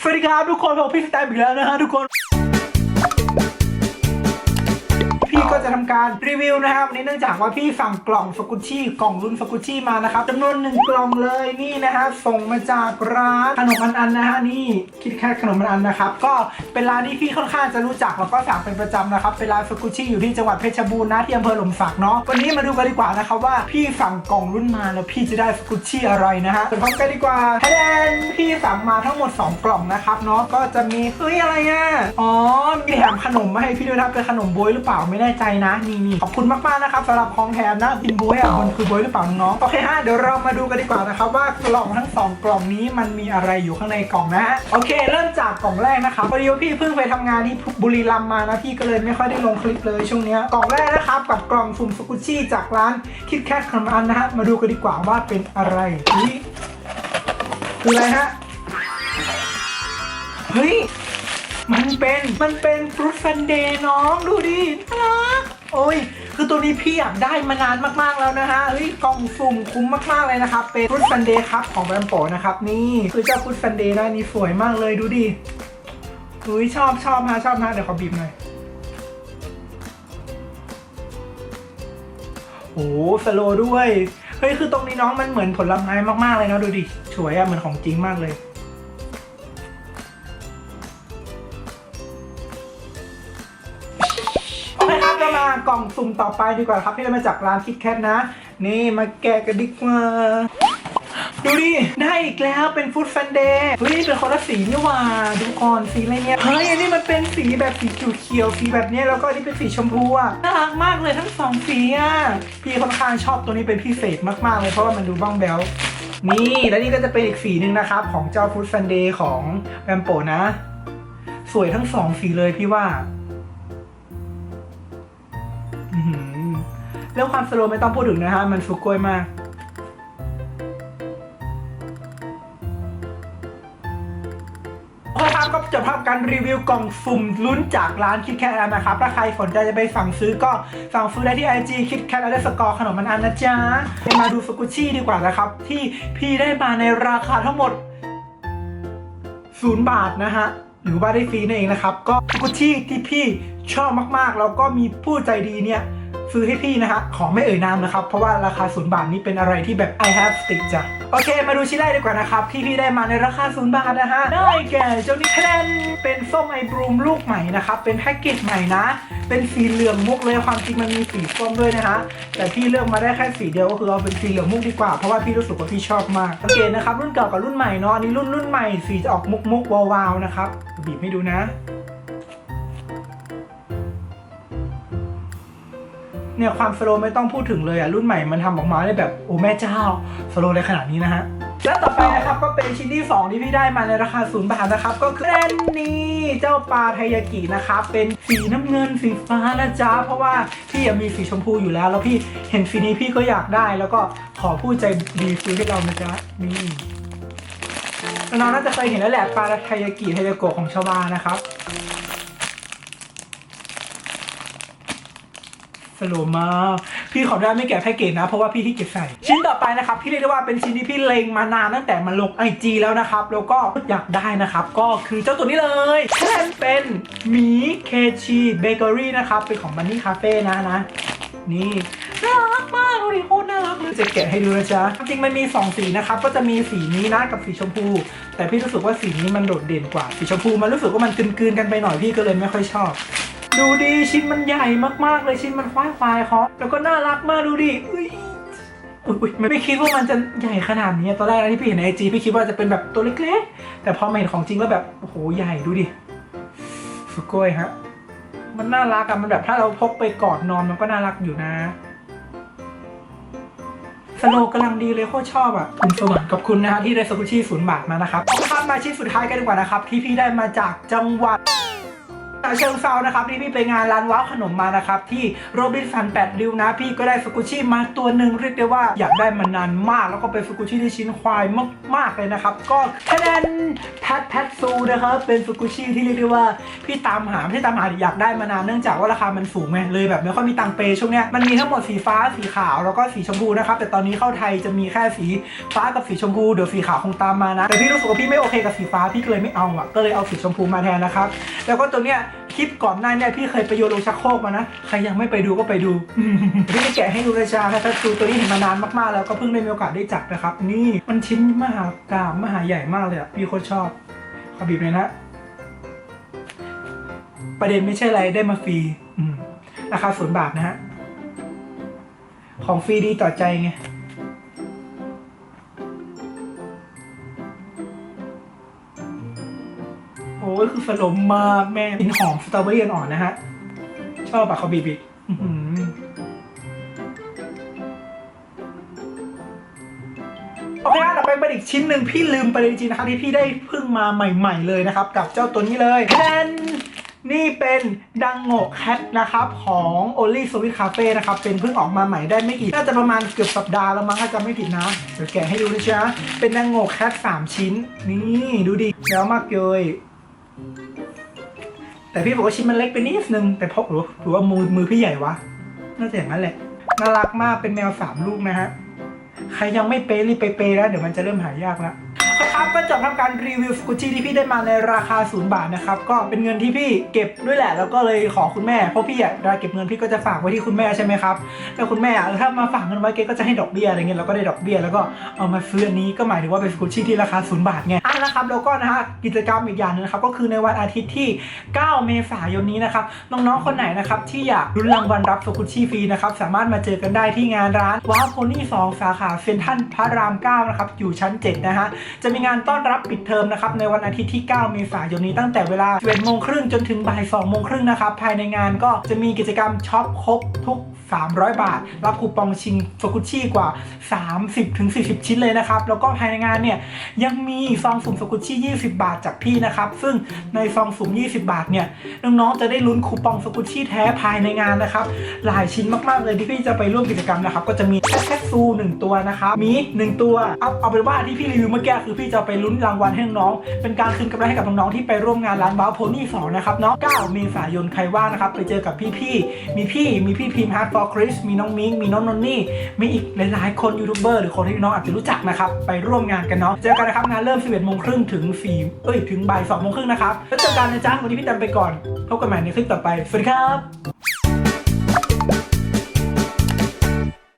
สวัสดีครับทุกคนผม พี่ก็จะทำการรีวิวนะครับวันนี้เนื่องจากว่าพี่สั่งกล่องสกุชชี่กล่องรุ่นสกุชชี่มานะครับจำนวนหนึ่งกล่องเลยนี่นะฮะส่งมาจากร้านขนมอันอันนะฮะนี่คิดแค่ขนมอันอันนะครับก็เป็นร้านที่พี่ค่อนข้างจะรู้จักแล้วก็สั่งเป็นประจำนะครับเป็นร้านสกุชชี่อยู่ที่จังหวัดเพชรบูรณ์นะที่อำเภอหล่มสักเนาะวันนี้มาดูกันดีกว่านะครับว่าพี่สั่งกล่องรุ่นมาแล้วพี่จะได้สกุชชี่อะไรนะฮะไปพร้อมกันดีกว่าแทนพี่สั่งมาทั้งหมด 2 กล่องนะครับเนาะก็จะมีเฮ้ยอะไรอะอ๋อมีแถมขนมมาให้พี่ด้วยนะเป็นขนมบวยหรือเปล่าไม่แน่น่ใจนะนี่นี่ขอบคุณมากๆนะครับสำหรับของแถมนะกินบวยอะมันคือบวยหรือเปล่าน้องโอเคฮะเดี๋ยวเรามาดูกันดีกว่านะครับว่ากล่องทั้งสองกล่องนี้มันมีอะไรอยู่ข้างในกล่องนะฮะโอเค เริ่มจากกล่องแรกนะครับพอดีว่าพี่เพิ่งไปทำงานที่บุรีรัมย์มานะพี่ก็เลยไม่ค่อยได้ลงคลิปเลยช่วงนี้กล่องแรกนะครับกับกล่องสุ่มสกุชี่จากร้านคิดแคทขนมอันนะฮะมาดูกันดีกว่าว่าเป็นอะไรอุ๊ยคืออะไรฮะเฮ้ย เป็นมันเป็นฟรุตซันเดย์น้องดูดิน่ารักโอ้ย คือตัวนี้พี่อยากได้มานานมากๆแล้วนะฮะเฮ้ยกล่องสุ่มคุ้มมากๆเลยนะครับ เป็นฟรุตซันเดย์ครับของแบรนด์โปนะครับนี่คือเจ้าฟรุตซันเดย์นะนี่สวยมากเลยดูดิอุ้ยชอบชอบฮะชอบฮะเดี๋ยวขอบีบหน่อยโอ้สโลด้วย เฮ้ย คือตรงนี้น้องมันเหมือนผลไม้มากๆเลยนะดูดิสวยอะเหมือนของจริงมากเลยากล่องสุ่มต่อไปดีกว่าครับที่ได้มาจากร้านคิดแคทนะ นี่มาแกะกันดีกว่า ดูดิ ได้อีกแล้วเป็นฟู้ดซันเดย์เฮ้ยเป็นคนละสีนี่หว่าดูก่อนสีอะไรเนี่ยเฮ้ยอันนี้มันเป็นสีแบบสีเขียวๆสีแบบเนี้ยแล้วก็อันนี้เป็นสีชมพูอะน่ารักมากเลยทั้งสองสีอะพี่ค่อนข้างชอบตัวนี้เป็นพิเศษมากๆเลยเพราะว่ามันดูบ้องแบวนี่แล้วนี่ก็จะเป็นอีกสีหนึ่งนะครับ ของเจ้าฟู้ดซันเดย์ของแบมโปนะ สวยทั้งสองสีเลยพี่ว่า แล้วความสโลว์ไม่ต้องพูดถึงนะฮะ มันฟุกกล้วยมาก โอเคครับก็จบภาพการรีวิวกล่องสุ่มลุ้นจากร้านคิดแคทแล้วนะครับ ถ้าใครสนใจจะไปสั่งซื้อก็สั่งซื้อได้ที่ IG คิดแคทแล้วได้สกอร์ขนมมันอันนะจ๊ะมาดูสกุชชี่ดีกว่านะครับ ที่พี่ได้มาในราคาทั้งหมดศูนย์บาทนะฮะหรือว่าได้ฟรีนั่นเองนะครับ ก็สกุชชี่ที่พี่ชอบมากๆ แล้วก็มีผู้ใจดีเนี่ย ซื้อให้พี่นะฮะ ของไม่เอ่ยนามนะครับ เพราะว่าราคาศูนย์บาทนี้เป็นอะไรที่แบบ I have stick จ้ะ โอเค มาดูชิ้นแรกดีกว่านะครับ ที่พี่ได้มาในราคาศูนย์บาทนะฮะ ได้แก่เจ้านี้แทนเป็นส้มไอบรูมลูกใหม่นะครับ เป็นแพ็กเกจใหม่นะ เป็นสีเหลืองมุกเลย ความจริงมันมีสีส้มด้วยนะฮะ แต่พี่เลือกมาได้แค่สีเดียวก็คือเอาเป็นสีเหลืองมุกดีกว่า เพราะว่าพี่รู้สึกว่าพี่ชอบมากสังเกตนะครับ รุ่นเก่ากับรุ่นใหม่เนาะ อันนี้รุ่นรุ่นใหม่ สีจะออกมุกมุกวาวๆนะครับ บีบให้ดูนะ เนี่ยความสโลไม่ต้องพูดถึงเลยอะรุ่นใหม่มันทำออกมาได้แบบโอ้แม่เจ้าสโลว์เลยขนาดนี้นะฮะและต่อไปนะครับก็เป็นชิ้นที่ 2 ที่พี่ได้มาในราคาศูนย์บาทนะครับ ก็คือแอนนี่เจ้าปลาไทยากินะครับเป็นสีน้ำเงินสีฟ้านะจ๊ะเพราะว่าพี่ยังมีสีชมพูอยู่แล้ว แล้วพี่เห็นสีนี้พี่ก็อยากได้ แล้วก็ขอผู้ใจดีซื้อให้เรานะจ๊ะนี่น้องน่าจะเคยเห็นแล้วแหละปลาไทยากิไทยาโกะของชาวบ้านนะครับ สโลว์มากพี่ขอได้ไม่แกะแพ็กเกจนะ เพราะว่าพี่ที่เก็บใส่ ชิ้นต่อไปนะครับ พี่เรียกได้ว่าเป็นชิ้นที่พี่เลงมานานตั้งแต่มันลงไอจีแล้วนะครับ แล้วก็อยากได้นะครับ ก็คือเจ้าตัวนี้เลยแค่เป็นหมีเคชีเบเกอรี่นะครับ เป็นของบันนี่คาเฟ่นะนะ นี่น่ารักมากดูดิโคตรน่ารักเลยจะแกะให้ดูนะจ๊ะ จริงมันมี 2 สีนะครับ ก็จะมีสีนี้นะกับสีชมพู แต่พี่รู้สึกว่าสีนี้มันโดดเด่นกว่า สีชมพูมันรู้สึกว่ามันกลืนๆกันไปหน่อยพี่ก็เลยไม่ค่อยชอบ ดูดีชิ้นมันใหญ่มากๆเลยชิ้นมันคว้ายควายคอแล้วก็น่ารักมากดูดิอุ้ยอุ้ยไม่คิดว่ามันจะใหญ่ขนาดนี้ตอนแรกนะที่พี่เห็นในไอจีพี่คิดว่าจะเป็นแบบตัวเล็กๆ แต่พอมาเห็นของจริงแล้วแบบโอ้โหใหญ่ดูดิสุโกยฮะมันน่ารักอะมันแบบถ้าเราพกไปกอดนอนมันก็น่ารักอยู่นะสโลว์กำลังดีเลยโคตรชอบอะคุณสวรรค์ขอบคุณนะฮะที่ได้สกุชี่ศูนย์บาทมานะครับเอาละครับมาชิ้นสุดท้ายกันดีกว่านะครับ ที่พี่ได้มาจากจังหวัด กฉะเชิงเซานะครับที่พี่ไปงานร้านว้าวขนมมานะครับที่โรบินสันแปดริ้วนะพี่ก็ได้สกุชี่มาตัวหนึ่งเรียกได้ว่าอยากได้มานานมาก แล้วก็เป็นสกุชี่ที่ชิ้นควายมากๆเลยนะครับ ก็คะแนนแพทแพทซูนะครับเป็นสกุชี่ที่เรียกได้ว่าพี่ตามหาไม่ตามหาอยากได้มานานเนื่องจากว่าราคามันสูงไงเลยแบบไม่ค่อยมีตังเปย์ช่วงเนี้ยมันมีทั้งหมดสีฟ้าสีขาวแล้วก็สีชมพูนะครับแต่ตอนนี้เข้าไทยจะมีแค่สีฟ้ากับสีชมพูเดี๋ยวสีขาวคงตามมานะแต่พี่รู้สึกว่าพี่ไม่โอเคกับสีฟ้าพี่ก็เลยไม่เอาอะก็เลยเอาสีชมพูมาแทนนะครับแล้วก็ตัวเนี้ย ลิปก่อนหน้าเนี่ยพี่เคยไปโยนลงชักโครกมานะ ใครยังไม่ไปดูก็ไปดู พี่จะแกะให้ดูเลยจ้าถ้าดูตัวนี้เห็นมานานมากๆแล้วก็เพิ่งได้มีโอกาสได้จับนะครับ นี่มันชิ้นมหากราบมหาใหญ่มากเลยอะพี่โคตรชอบขอบีบเลยนะ ประเด็นไม่ใช่อะไรได้มาฟรีอืราคาศูนย์บาทนะฮะของฟรีดีต่อใจไง โอ้ยคือสลมมากแม่กลิ่นหอมสตรอเบอรี่อ่อนๆนะฮะ ชอบปะเขาบีบอีกอื้อหือโอเคครับต่อไปเป็นอีกชิ้นหนึ่งพี่ลืมไปเลยจริงๆนะครับที่พี่ได้เพิ่งมาใหม่ ๆ เลยนะครับ กับเจ้าตัวนี้เลยแทนนี่เป็นดังโงกแคทนะครับของ Only Sweet Cafe นะครับ เป็นเพิ่งออกมาใหม่ได้ไม่กี่น่าจะประมาณเกือบสัปดาห์แล้วมั้งถ้าจำไม่ผิดนะ เดี๋ยวแกะให้ดูนะจ๊ะเป็นดังโงกแคท3 ชิ้น นี่ดูดิแล้วมากเลย แต่พี่บอกว่าชิ้นมันเล็กไปนิดนึง แต่เพราะหรือหรือว่ามือมือพี่ใหญ่วะ น่าจะอย่างนั้นแหละ น่ารักมากเป็นแมวสามลูกนะฮะ ใครยังไม่เปรีบไปเปรแล้วเดี๋ยวมันจะเริ่มหายากแล้วครับก็จบทำการรีวิวสกุชี่ที่พี่ได้มาในราคาศูนย์บาทนะครับก็เป็นเงินที่พี่เก็บด้วยแหละแล้วก็เลยขอคุณแม่เพราะพี่อะเวลาเก็บเงินพี่ก็จะฝากไว้ที่คุณแม่ใช่ไหมครับแล้วคุณแม่อะถ้ามาฝากเงินไว้เกก็จะให้ดอกเบี้ยอะไรเงี้ยเราก็ได้ดอกเบี้ยแล้วก็เอามาซื้ออันนี้ก็หมายถึงว่าเป็นสกุชี่ที่ราคาศูนย์บาทไงอะนะครับแล้วก็นะฮะกิจกรรมอีกอย่างหนึงนะครับก็คือในวันอาทิตย์ที่ 9 เมษายนนี้นะครับน้องๆคนไหนนะครับที่อยากรุ้นรางวัลรับสกุชี่ฟรีนะครับสามารถมาเจอกันได้ที่งานร้านว้าวโพนี่2สาขาเซ็นทรัลพระราม9นะครับอยู่ชั้น7นะฮะจะะมีงานต้อนรับปิดเทอมนะครับในวันอาทิตย์ที่ 9 เมษายนนี้ตั้งแต่เวลา11โมงครึ่งจนถึงบ่าย2โมงครึ่งนะครับภายในงานก็จะมีกิจกรรมช็อปครบทุก 300 บาท รับคูปองชิงสกุชี่กว่า 30-40 ชิ้นเลยนะครับ แล้วก็ภายในงานเนี่ย ยังมีซองสุ่มสกุชี่20 บาทจากพี่นะครับ ซึ่งในซองสุ่ม 20 บาทเนี่ย น้องๆ จะได้ลุ้นคูปองสกุชี่แท้ภายในงานนะครับ หลายชิ้นมากๆเลยที่พี่จะไปร่วมกิจกรรมนะครับ ก็จะมีแคทซูหนึ่งตัวนะครับ มีหนึ่งตัว เอาเอาเป็นว่าที่พี่รีวิวเมื่อกี้คือพี่จะไปลุ้นรางวัลให้น้องเป็นการคืนกำไรให้กับน้องๆที่ไปร่วมงานร้านบ้าโพนี่สองนะครับเนาะ9เมษายนใครว่างนะครับไปเจอกับพี่ๆมีพี่มีพี่พิมพ์ฮาร์ดฟอร์คริสมีน้องมิงมีน้องนนนี่มีอีกหลายๆคนยูทูบเบอร์หรือคนที่น้องอาจจะรู้จักนะครับไปร่วมงานกันเนาะเจอกันนะครับงานเริ่ม 11โมงครึ่งถึง4เอ้ยถึงบ่าย2โมงครึ่งนะครับแล้วเจอกันนะจ๊ะวันนี้พี่ดำไปก่อนพบกันใหม่ในคลิปต่อไปสวัสดีครับ